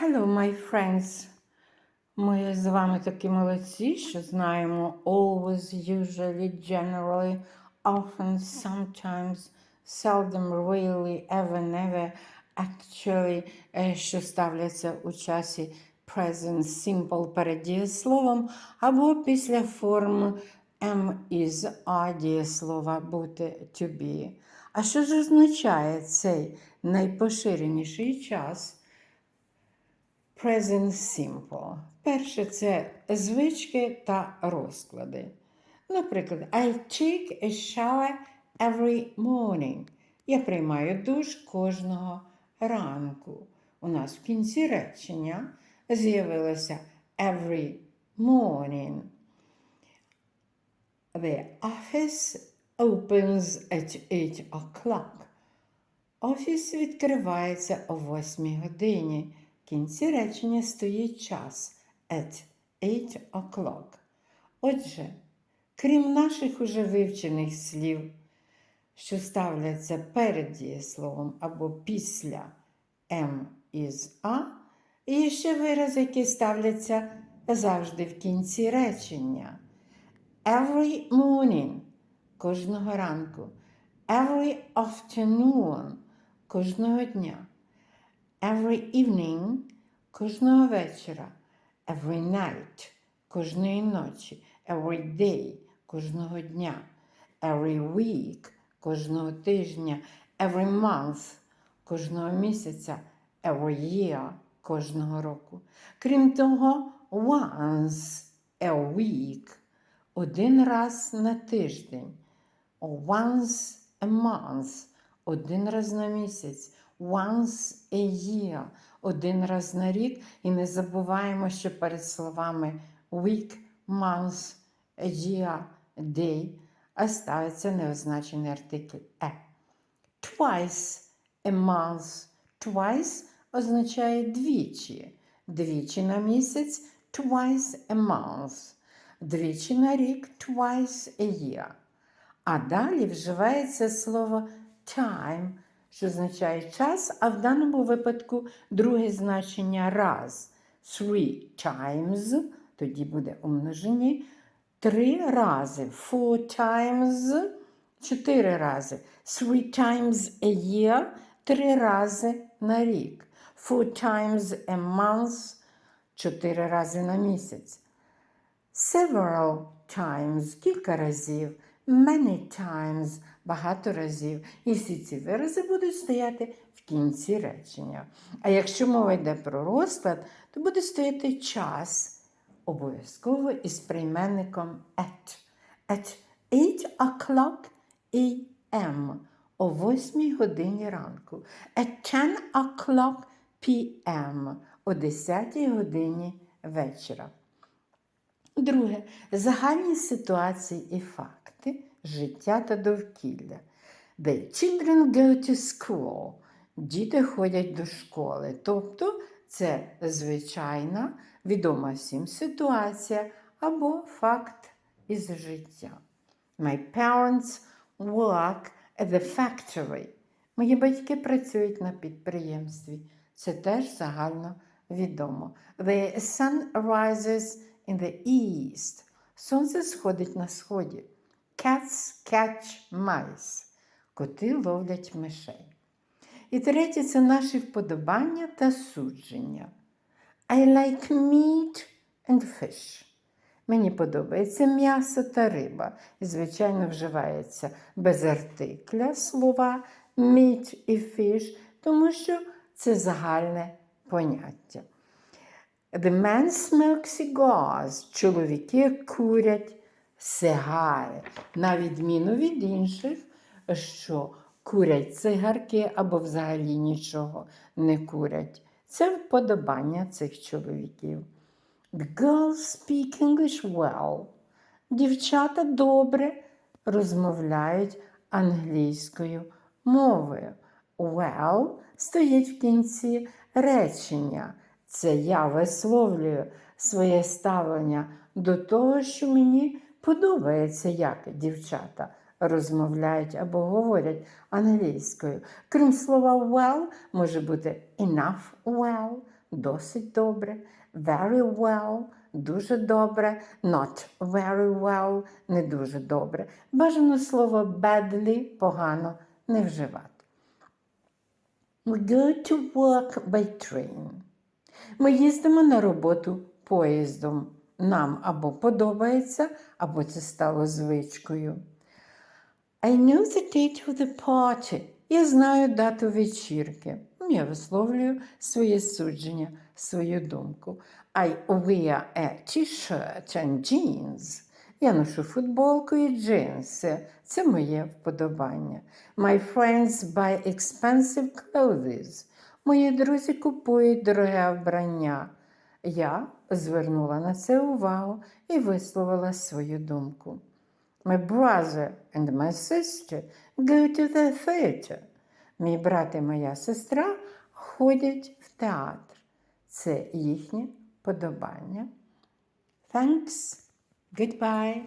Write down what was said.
Hello, my friends. Ми з вами такі молодці, що знаємо always, usually, generally, often, sometimes, seldom, really, ever, never, actually, е, що ставляться у часі present simple перед дієсловом або після форми am is а дієслова бути to be. А що ж означає цей найпоширеніший час? Present Simple. Перше це звички та розклади. Наприклад, I take a shower every morning. Я приймаю душ кожного ранку. У нас в кінці речення з'явилося every morning. The office opens at 8 o'clock. Офіс відкривається о 8 годині. Кінці речення стоїть час at 8 o'clock. Отже, крім наших уже вивчених слів, що ставляться перед дієсловом або після М із А, є ще вирази, які ставляться завжди в кінці речення. Every morning кожного ранку. Every afternoon кожного дня. Every evening кожного вечора. Every night кожної ночі. Every day кожного дня. Every week кожного тижня. Every month кожного місяця. Every year кожного року. Крім того, once a week один раз на тиждень. Once a month один раз на місяць. Once a year один раз на рік. І не забуваємо, що перед словами week, month, year, day ставиться неозначений артикль е. Twice a month. Twice означає двічі. Двічі на місяць twice a month. Двічі на рік twice a year. А далі вживається слово time, що означає час, а в даному випадку друге значення раз. Three times, тоді буде умножені. Три рази. Four times, чотири рази. Three times a year, три рази на рік. Four times a month, чотири рази на місяць. Several times кілька разів, many times багато разів. І всі ці вирази будуть стояти в кінці речення. А якщо мова йде про розклад, то буде стояти час обов'язково із прийменником at. At 8 o'clock a.m. о 8 годині ранку. At 10 o'clock p.m. о 10 годині вечора. Друге, загальні ситуації і факти життя та довкілля. The children go to school. Діти ходять до школи. Тобто це звичайна, відома всім ситуація або факт із життя. My parents work at the factory. Мої батьки працюють на підприємстві. Це теж загально відомо. The sun rises in the east. Сонце сходить на сході. Cats catch mice. Коти ловлять мишей. І третє це наші вподобання та судження. I like meat and fish. Мені подобається м'ясо та риба. І, звичайно, вживається без артикля слова meat і fish, тому що це загальне поняття. The men smoke cigars. Чоловіки курять сигари, на відміну від інших, що курять цигарки або взагалі нічого не курять. Це вподобання цих чоловіків. The girls speak English well. Дівчата добре розмовляють англійською мовою. Well стоїть в кінці речення. Це я висловлюю своє ставлення до того, що мені подобається, як дівчата розмовляють або говорять англійською. Крім слова well, може бути enough well, досить добре, very well, дуже добре, not very well, не дуже добре. Бажано слово badly погано не вживати. We go to work by train. Ми їздимо на роботу поїздом. Нам або подобається, або це стало звичкою. I know the date of the party. Я знаю дату вечірки. Я висловлюю своє судження, свою думку. I wear a t-shirt and jeans. Я ношу футболку і джинси. Це моє вподобання. My friends buy expensive clothes. Мої друзі купують дороге вбрання. Я звернула на це увагу і висловила свою думку. My brother and my sister go to the theater. Мій брат і моя сестра ходять в театр. Це їхнє подобання. Thanks. Goodbye.